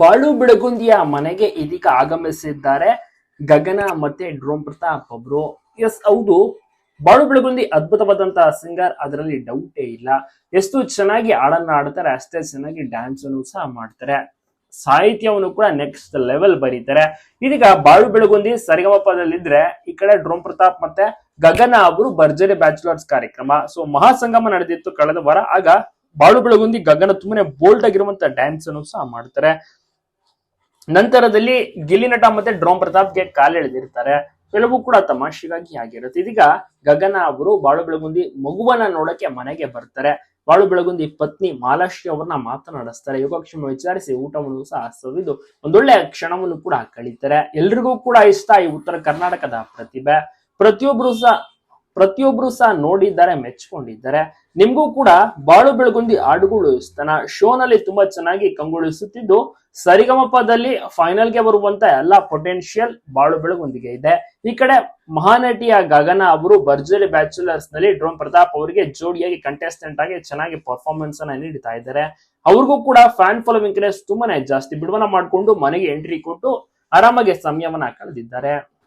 ಬಾಳು ಬಿಡಗುಂದಿಯ ಮನೆಗೆ ಇದೀಗ ಆಗಮಿಸಿದ್ದಾರೆ. ಗಗನ ಮತ್ತೆ ಡ್ರೋಮ್ ಪ್ರತಾಪ್ ಒಬ್ರು. ಎಸ್, ಹೌದು. ಬಾಳು ಬೆಳಗುಂದಿ ಅದ್ಭುತವಾದಂತಹ ಸಿಂಗರ್, ಅದರಲ್ಲಿ ಡೌಟೇ ಇಲ್ಲ. ಎಷ್ಟು ಚೆನ್ನಾಗಿ ಹಾಡನ್ನ ಆಡ್ತಾರೆ ಅಷ್ಟೇ ಚೆನ್ನಾಗಿ ಡ್ಯಾನ್ಸ್ ಅನ್ನು ಸಹ ಮಾಡ್ತಾರೆ. ಸಾಹಿತ್ಯವನ್ನು ಕೂಡ ನೆಕ್ಸ್ಟ್ ಲೆವೆಲ್ ಬರೀತಾರೆ. ಇದೀಗ ಬಾಳು ಬೆಳಗುಂದಿ ಸರಿಗಮಪದಲ್ಲಿದ್ರೆ ಈ ಕಡೆ ಡ್ರೋಮ್ ಪ್ರತಾಪ್ ಮತ್ತೆ ಗಗನ ಅವರು ಭರ್ಜರಿ ಬ್ಯಾಚುಲರ್ಸ್ ಕಾರ್ಯಕ್ರಮ. ಸೊ ಮಹಾಸಂಗಮ ನಡೆದಿತ್ತು ಕಳೆದ ವಾರ. ಆಗ ಬಾಳು ಬೆಳಗುಂದಿ ಗಗನ ತುಂಬಾನೇ ಬೋಲ್ಡ್ ಆಗಿರುವಂತ ಡ್ಯಾನ್ಸ್ ಅನ್ನು ಸಹ ಮಾಡ್ತಾರೆ. ನಂತರದಲ್ಲಿ ಗಿಲ್ಲಿ ನಟ ಮತ್ತೆ ಡ್ರೋಮ್ ಪ್ರತಾಪ್ಗೆ ಕಾಲೆಳೆದಿರ್ತಾರೆ ಎಲ್ಲವೂ ಕೂಡ ತಮಾಷೆಗಾಗಿ ಆಗಿರುತ್ತೆ. ಇದೀಗ ಗಗನ ಅವರು ಬಾಳು ಬೆಳಗುಂದಿ ಮಗುವನ್ನ ನೋಡಕ್ಕೆ ಮನೆಗೆ ಬರ್ತಾರೆ. ಬಾಳು ಬೆಳಗುಂದಿ ಪತ್ನಿ ಮಾಲಾಶ್ರೀ ಅವ್ರನ್ನ ಮಾತನಾಡಿಸ್ತಾರೆ. ಯೋಗಕ್ಷೇಮ ವಿಚಾರಿಸಿ ಊಟವನ್ನು ಸಹ ಸವಿದು ಒಂದೊಳ್ಳೆ ಕ್ಷಣವನ್ನು ಕೂಡ ಕಳೀತಾರೆ. ಎಲ್ರಿಗೂ ಕೂಡ ಇಷ್ಟ ಈ ಉತ್ತರ ಕರ್ನಾಟಕದ ಪ್ರತಿಭೆ. ಪ್ರತಿಯೊಬ್ರು ಸಹ ಪ್ರತಿಯೊಬ್ರು ಸಹ ನೋಡಿದ್ದಾರೆ, ಮೆಚ್ಕೊಂಡಿದ್ದಾರೆ. ನಿಮ್ಗೂ ಕೂಡ ಬಾಳು ಬೆಳಗುಂದಿ ಹಾಡುಗಳು ತನ್ನ ಶೋನಲ್ಲಿ ತುಂಬಾ ಚೆನ್ನಾಗಿ ಕಂಗೊಳಿಸುತ್ತಿದ್ದು, ಸರಿಗಮಪದಲ್ಲಿ ಫೈನಲ್ಗೆ ಬರುವಂತ ಎಲ್ಲಾ ಪೊಟೆನ್ಶಿಯಲ್ ಬಾಳು ಬೆಳಗುಂದಿಗೆ ಇದೆ. ಈ ಕಡೆ ಮಹಾನಟಿಯ ಗಗನ ಅವರು ಭರ್ಜರಿ ಬ್ಯಾಚುಲರ್ಸ್ನಲ್ಲಿ ಡ್ರೋನ್ ಪ್ರತಾಪ್ ಅವರಿಗೆ ಜೋಡಿಯಾಗಿ ಕಂಟೆಸ್ಟೆಂಟ್ ಆಗಿ ಚೆನ್ನಾಗಿ ಪರ್ಫಾರ್ಮೆನ್ಸ್ ಅನ್ನ ನೀಡ್ತಾ ಇದ್ದಾರೆ. ಅವ್ರಿಗೂ ಕೂಡ ಫ್ಯಾನ್ ಫಾಲೋವಿಂಗ್ ಕ್ರೇಸ್ ತುಂಬಾನೇ ಜಾಸ್ತಿ ಬಿಡುವನ ಮಾಡಿಕೊಂಡು ಮನೆಗೆ ಎಂಟ್ರಿ ಕೊಟ್ಟು ಆರಾಮಾಗಿ ಸಮಯವನ್ನ ಕಳೆದಿದ್ದಾರೆ.